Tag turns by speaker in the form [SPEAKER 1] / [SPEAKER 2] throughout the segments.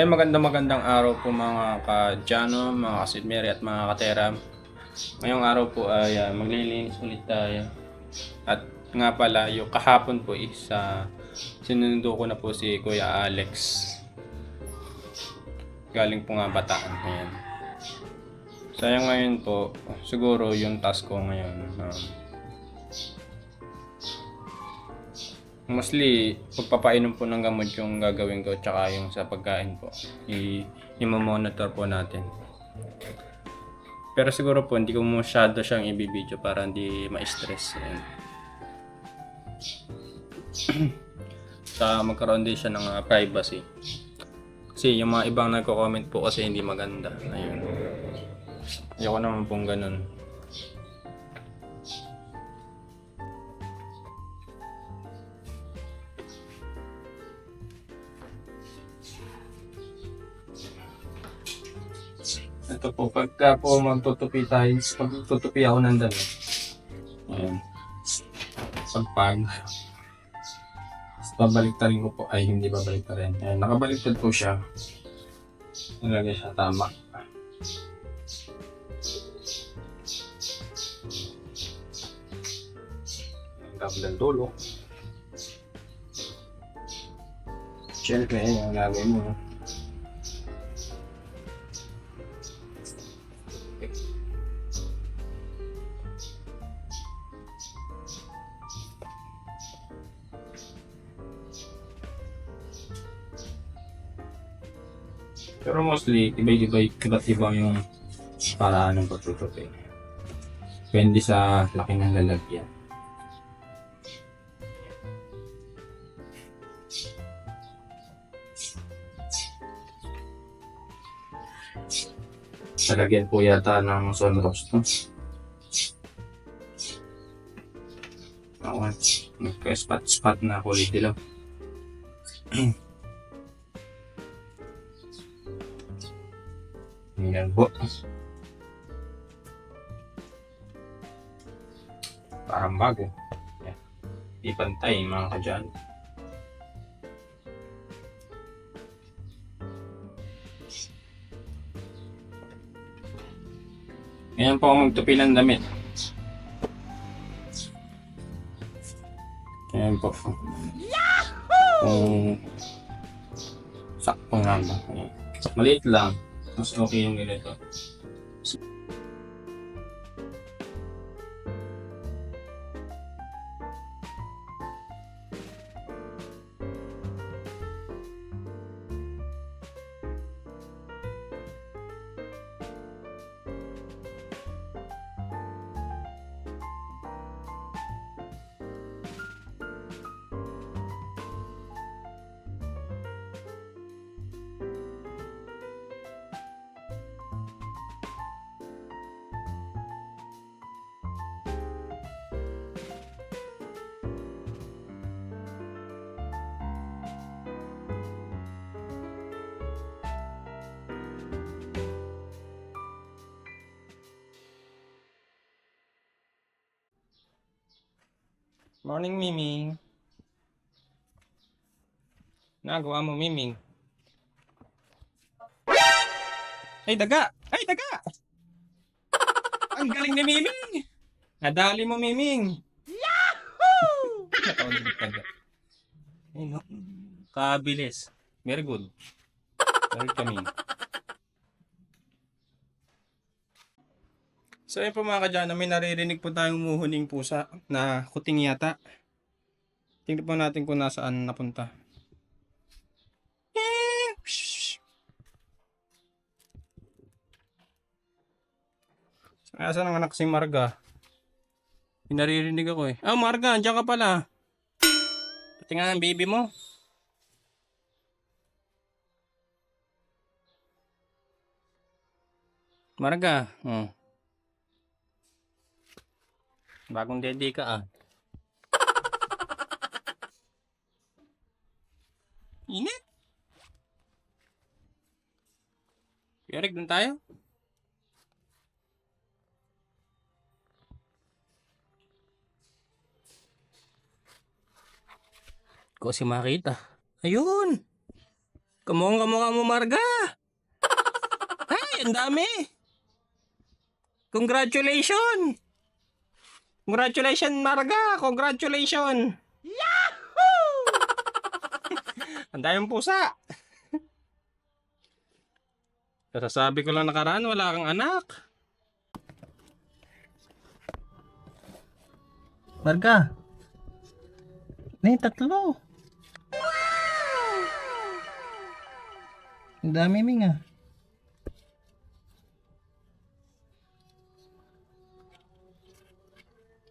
[SPEAKER 1] Ay magandang magandang araw po mga ka-Jano, mga kasidmeri at mga kateram. Ngayong araw po ay ah, maglilinis ulit tayo. At nga pala, yung kahapon po is uh, sinundo ko na po si Kuya Alex. Galing po nga bataan. Ayan. Sayang ngayon po, siguro yung task ko ngayon. um, Mostly, pagpapainom po ng gamot yung gagawin ko tsaka yung sa pagkain po. I- i-monitor po natin. Pero siguro po, hindi ko masyado siyang i-video para hindi ma-stress. Ayan. sa magkaroon din siya ng ah, privacy. Kasi yung mga ibang nagko-comment po kasi hindi maganda. Ayun. Ayoko naman pong ganun. Ito po, pagka po magtutupi tayo, pag tutupi ako ng dami. Ayan. Pagpag. Babaliktarin ko po, ay hindi babaliktarin. Ayan, nakabaliktad po siya. Nilagay siya tama. Ang dami ng dulo. Siyempre, yung lagay mo. Mostly, iba-iba, iba't iba yung paraan ng pagtutupi. Depende sa laki ng lalagyan. Lalagyan po yata ng sunroof to. Ako, nagka-spot-spot na kulay dilaw. Pantay mga kadyan. Ngayon po ako magtupi ng damit. Ayan po. Kung sakto nga ba. Maliit lang. Mas okay yung ganito. Morning, Miming. Nagawa mo, Miming. Ay, daga! Ay, daga! Ang galing ni Miming! Nadali mo, Miming! Yahoo! Ay, no. Kabilis. Very good. Very kami. So ayun po mga kadyana, may naririnig po tayong umuhuning pusa na kuting yata. Tingnan po natin kung nasaan napunta. Asan ang anak si Marga? May naririnig ako eh. Ah, Marga, andyan ka pala. Nga ang baby mo. Marga, oh. Bagong dede ka ah. Init. Eric, dun tayo? Ko si makita. Ayun! Kamukhang kamukha mo, Marga. Ay, ang dami. Congratulations! Congratulations, Marga! Congratulations! Yahoo! ang daming pusa. Kasasabi ko lang nakaraan, wala kang anak. Marga. Nay, tatlo. Ang dami, Ming, ah.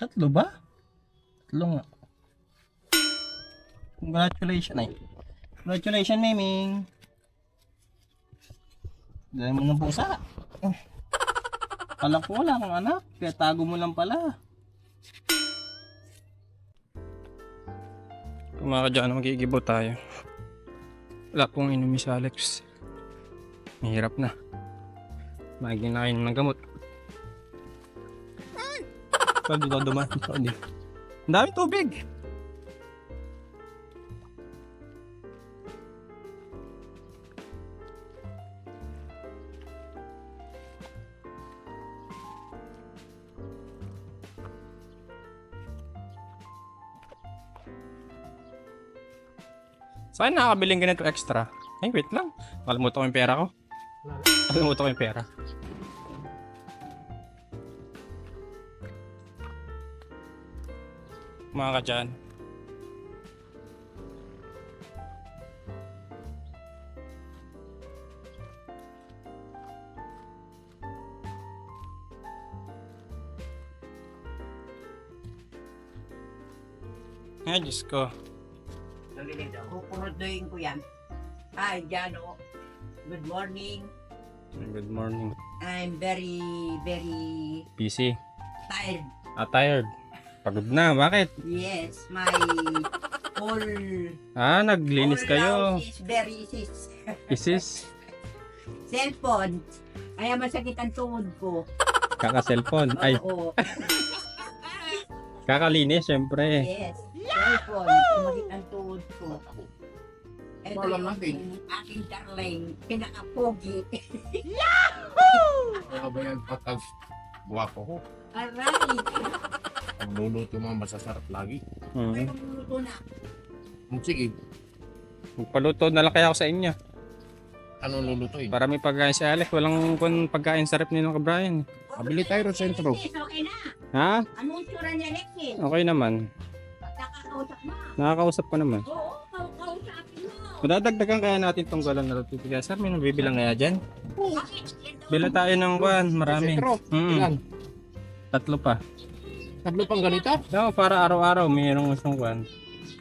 [SPEAKER 1] Tatlo ba? Tatlo nga. Congratulations, ay. Congratulations, Miming. Dahil mo ng pusa. Kala ko wala kang anak, kaya tago mo lang pala. Kung mga kadyan, magigibo tayo. Wala pong inumin si Alex. Mahirap na. Maginain ng gamot. Pwede daw duman. Pwede. Ang dami tubig. Saan nakakabiling ganito extra? Ay, wait lang. Kalimutan ko yung pera ko. Kalimutan ko yung pera. Mga ka dyan. Ay, Diyos ko.
[SPEAKER 2] Kukuruduin ko yan. Hi, Jano. Good morning.
[SPEAKER 1] Good morning.
[SPEAKER 2] I'm very, very
[SPEAKER 1] PC.
[SPEAKER 2] tired.
[SPEAKER 1] Ah, tired. Pagod na. Bakit?
[SPEAKER 2] Yes, my whole,
[SPEAKER 1] Ah, naglinis
[SPEAKER 2] whole
[SPEAKER 1] kayo.
[SPEAKER 2] is very sis.
[SPEAKER 1] Isis.
[SPEAKER 2] Cellphone. Kaya masakit ang tuhod ko.
[SPEAKER 1] Kaka-cellphone. Ay,
[SPEAKER 2] Oo.
[SPEAKER 1] kakalinis, syempre.
[SPEAKER 2] Yes. Cellphone. Sumakit ang tuhod ko. Ito yung
[SPEAKER 3] natin.
[SPEAKER 2] aking darling, pinaka-pogi.
[SPEAKER 3] Kaya ba yan patag guwapo ko?
[SPEAKER 2] Aray!
[SPEAKER 3] Ang luluto mo masasarap lagi.
[SPEAKER 2] May
[SPEAKER 1] Hmm.
[SPEAKER 2] lumuluto na.
[SPEAKER 3] Hmm, Sige,
[SPEAKER 1] Magpaluto na lang kaya ako sa inyo.
[SPEAKER 3] anong lulutuin?
[SPEAKER 1] Para may pagkain si Alex. Walang kun pagkain sa rep ni Nung Brian.
[SPEAKER 3] Pabili tayo sa sentro.
[SPEAKER 2] Yes, okay na.
[SPEAKER 1] Ha?
[SPEAKER 2] Anong tsura niya, Lexi?
[SPEAKER 1] Okay naman.
[SPEAKER 2] Nakakausap mo.
[SPEAKER 1] Nakakausap ko naman.
[SPEAKER 2] Oo, kausapin mo.
[SPEAKER 1] Madadagdagan kaya natin tong galon na roti. Kaya sir, may nabibilang kaya dyan.
[SPEAKER 2] Bakit?
[SPEAKER 1] Bila tayo ng kwan. Marami.
[SPEAKER 3] Sentro.
[SPEAKER 1] Hmm.
[SPEAKER 3] Ilan?
[SPEAKER 1] Tatlo pa.
[SPEAKER 3] Tatlo pang ganito?
[SPEAKER 1] No, para araw-araw mayroong isang kwan.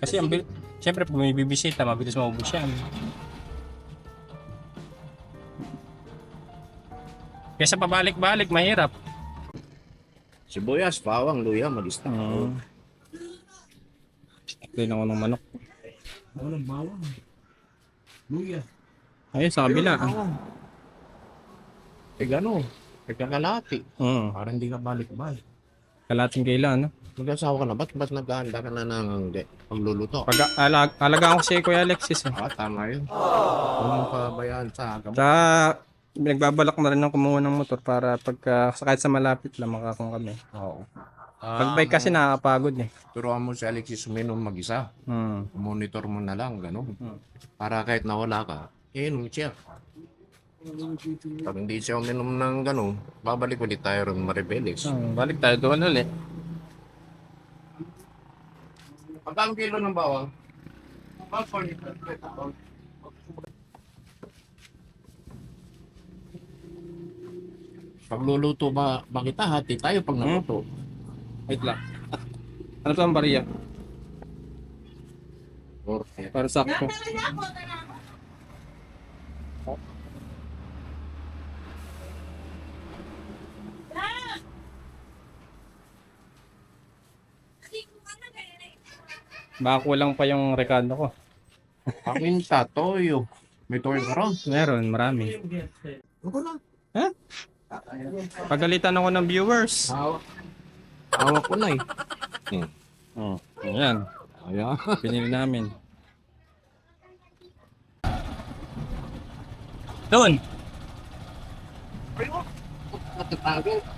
[SPEAKER 1] Kasi ang bil- Siyempre, pag may bibisita, mabilis maubos yan. Kaya sa pabalik-balik, mahirap.
[SPEAKER 3] Sibuyas, bawang, luya, magista.
[SPEAKER 1] Oo. Clean ako ng manok.
[SPEAKER 3] Walang bawang. Luya.
[SPEAKER 1] Ayun, sa kabila.
[SPEAKER 3] Eh gano? Eh kakalati.
[SPEAKER 1] Oo.
[SPEAKER 3] Para hindi ka balik-balik.
[SPEAKER 1] Kalating kailan, no?
[SPEAKER 3] Mag-asawa ka na, ba't ba't naghahanda ka na ng de, pagluluto?
[SPEAKER 1] Pag alag alagaan ko si Kuya Alexis. Eh.
[SPEAKER 3] Ah, tama yun. Huwag mong pabayaan sa gamot.
[SPEAKER 1] Sa nagbabalak na rin ng kumuha ng motor para pagka kahit sa malapit lang makakong kami.
[SPEAKER 3] Oo.
[SPEAKER 1] Pag bike kasi nakakapagod eh.
[SPEAKER 3] Turuan mo si Alexis uminom mag-isa.
[SPEAKER 1] Hmm.
[SPEAKER 3] Monitor mo na lang, gano'n.
[SPEAKER 1] Hmm.
[SPEAKER 3] Para kahit nawala ka, inom siya. Pag hindi siya uminom ng gano'n, babalik ulit tayo rin Maribeles.
[SPEAKER 1] Hmm, balik tayo doon ulit.
[SPEAKER 3] Pagkang kilo ng bawang? Pagluluto ba, ba kita, hati tayo pag naluto.
[SPEAKER 1] Wait lang. Ano to ang bariya?
[SPEAKER 3] Or,
[SPEAKER 1] Para sakto. Baka kulang pa yung rekado ko.
[SPEAKER 3] paminta, toyo. May toyo ka ron.
[SPEAKER 1] Meron, marami.
[SPEAKER 3] Ako na.
[SPEAKER 1] Pagalitan ako ng viewers.
[SPEAKER 3] Hawak. Hawak ko na eh.
[SPEAKER 1] Oh, ayan.
[SPEAKER 3] Ayan.
[SPEAKER 1] Pinili namin. Doon.
[SPEAKER 3] Ayun. Natatago.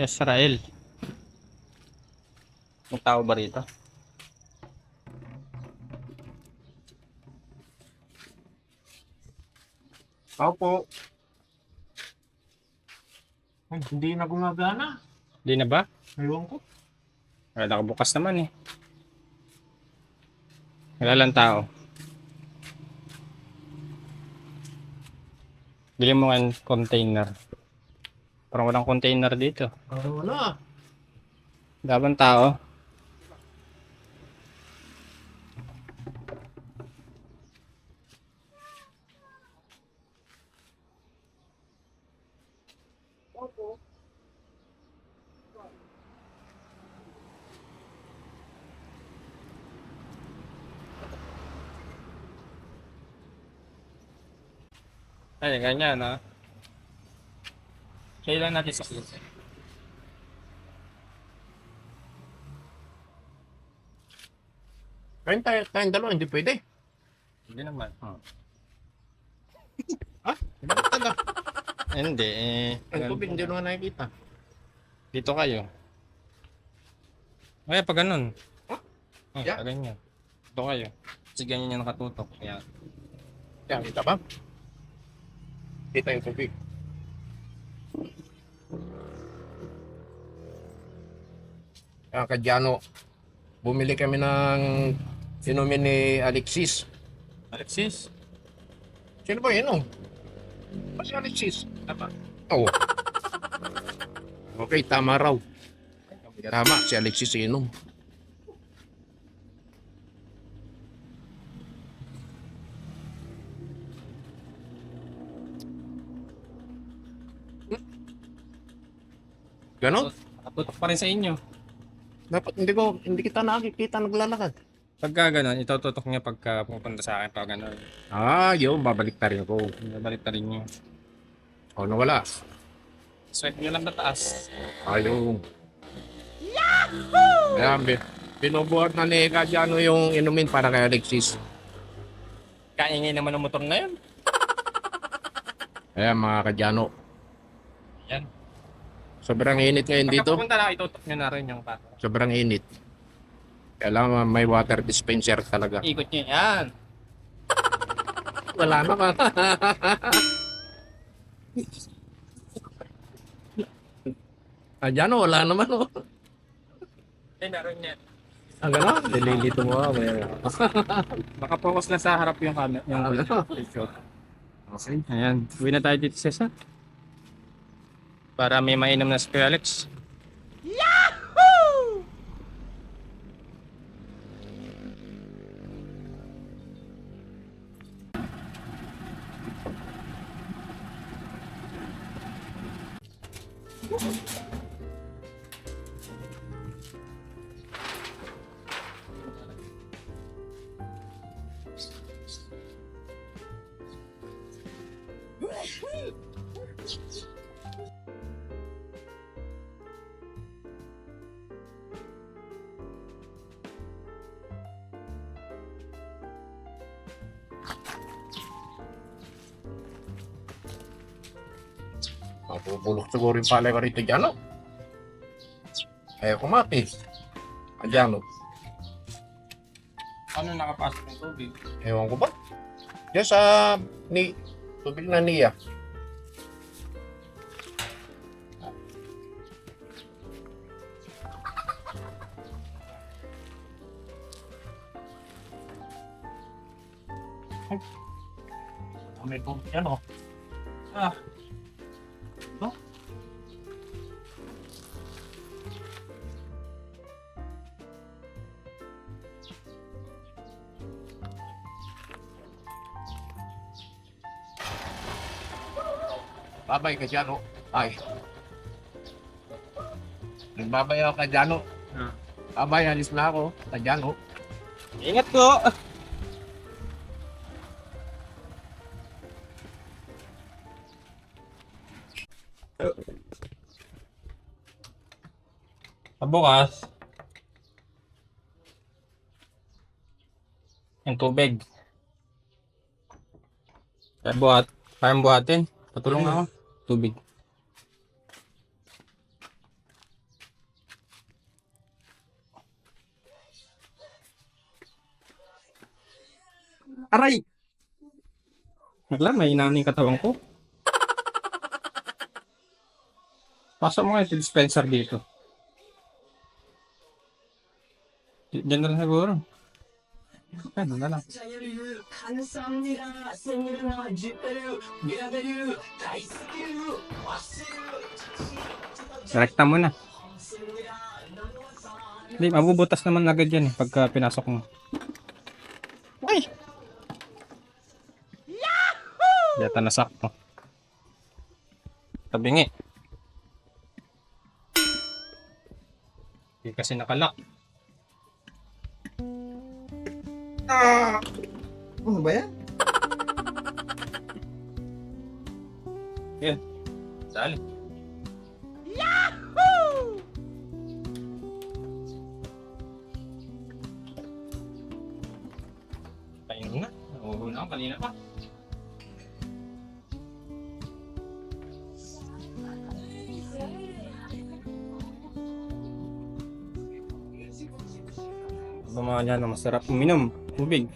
[SPEAKER 1] Israel. May tao ba rito?
[SPEAKER 3] Tao po. Ay, hindi na gumagana.
[SPEAKER 1] Di na ba?
[SPEAKER 3] Ewan ko.
[SPEAKER 1] Wala nakabukas naman eh. Wala lang tao. Bili mo ng container. Parang walang container dito.
[SPEAKER 3] Parang wala.
[SPEAKER 1] Daban tao. Ay, ganyan ha. Kailan natin sa
[SPEAKER 3] Kain tayo, tayong dalawa, hindi pwede.
[SPEAKER 1] Hindi naman.
[SPEAKER 3] Ha? Bakit taga?
[SPEAKER 1] Hindi, eh.
[SPEAKER 3] Ang tubig, hindi naman nakikita.
[SPEAKER 1] Dito kayo. Kaya pag ganun.
[SPEAKER 3] Huh?
[SPEAKER 1] Oh,
[SPEAKER 3] Yeah.
[SPEAKER 1] pag ganyan. Dito kayo. Kasi ganyan yung nakatutok. Kaya,
[SPEAKER 3] Yan, kita ba? Kita yung tubig. Kaya kadyano, bumili kami ng inumin ni Alexis.
[SPEAKER 1] Alexis.
[SPEAKER 3] Sino ba yun? Oh? Ba si Alexis? Tama. Oo. Okay, tama raw. Tama, si Alexis inom. Ganon?
[SPEAKER 1] Nakatutok pa rin sa inyo.
[SPEAKER 3] Dapat hindi ko, hindi kita nakikita naglalakad.
[SPEAKER 1] Pagka ganun, itututok niya pagka pupunta sa akin pag ganun.
[SPEAKER 3] Ah, yun, babalik ta rin ako.
[SPEAKER 1] Balik na rin niyo.
[SPEAKER 3] O, nawala.
[SPEAKER 1] Swipe niyo lang na taas.
[SPEAKER 3] Ayun. Yahoo! Ayan, bin binubuhat na ni Kadyano yung inumin para kay Alexis.
[SPEAKER 1] Kaingay naman ng motor na yun.
[SPEAKER 3] Ayan, mga Kadyano.
[SPEAKER 1] Yan.
[SPEAKER 3] Sobrang init ngayon
[SPEAKER 1] Pagka
[SPEAKER 3] dito.
[SPEAKER 1] pupunta na, itutok niyo na rin yung pato.
[SPEAKER 3] Sobrang init. Kailangan may water dispenser talaga.
[SPEAKER 1] Ikot niyo yan.
[SPEAKER 3] Wala naman. Kadyano, wala naman. Oh.
[SPEAKER 1] Ay, naroon yan.
[SPEAKER 3] Ah, gano'n? Nililito mo ako.
[SPEAKER 1] Nakapokus na sa harap yung camera. Yung
[SPEAKER 3] Okay.
[SPEAKER 1] Ayan, uwi na tayo dito, Cesar. Para may mainom na si
[SPEAKER 3] Mabubulok siguro yung palay ka rito dyan, no? Ayaw kumati. Adyan, no?
[SPEAKER 1] Ano nakapasok ng tubig?
[SPEAKER 3] Ewan ko ba? Diyan sa ni tubig na niya. May tubig yan, oh. Babay ka dyan, oh. Ay. Nagbabay ako ka dyan, oh.
[SPEAKER 1] Ah.
[SPEAKER 3] Babay, alis na ako. Ka dyan, oh.
[SPEAKER 1] Ingat ko! bukas, yung tubig. Kaya buhat, kayang buhatin. Patulong ako. Tubig. Aray! Wala, may inaning katawan ko. Pasok mo nga yung dispenser dito. Diyan na lang siguro. Ano na lang. Rekta mo na. Hindi, mabubutas naman agad yan eh, pagka pinasok mo. Ay! Yata nasakto. Tabingi. Hindi kasi nakalak.
[SPEAKER 4] Ano ba yan?
[SPEAKER 1] Yan. Sali. Yahoo! Ayun na. Nahuhuna ako kanina pa. Dyan na masarap uminom. Tubig.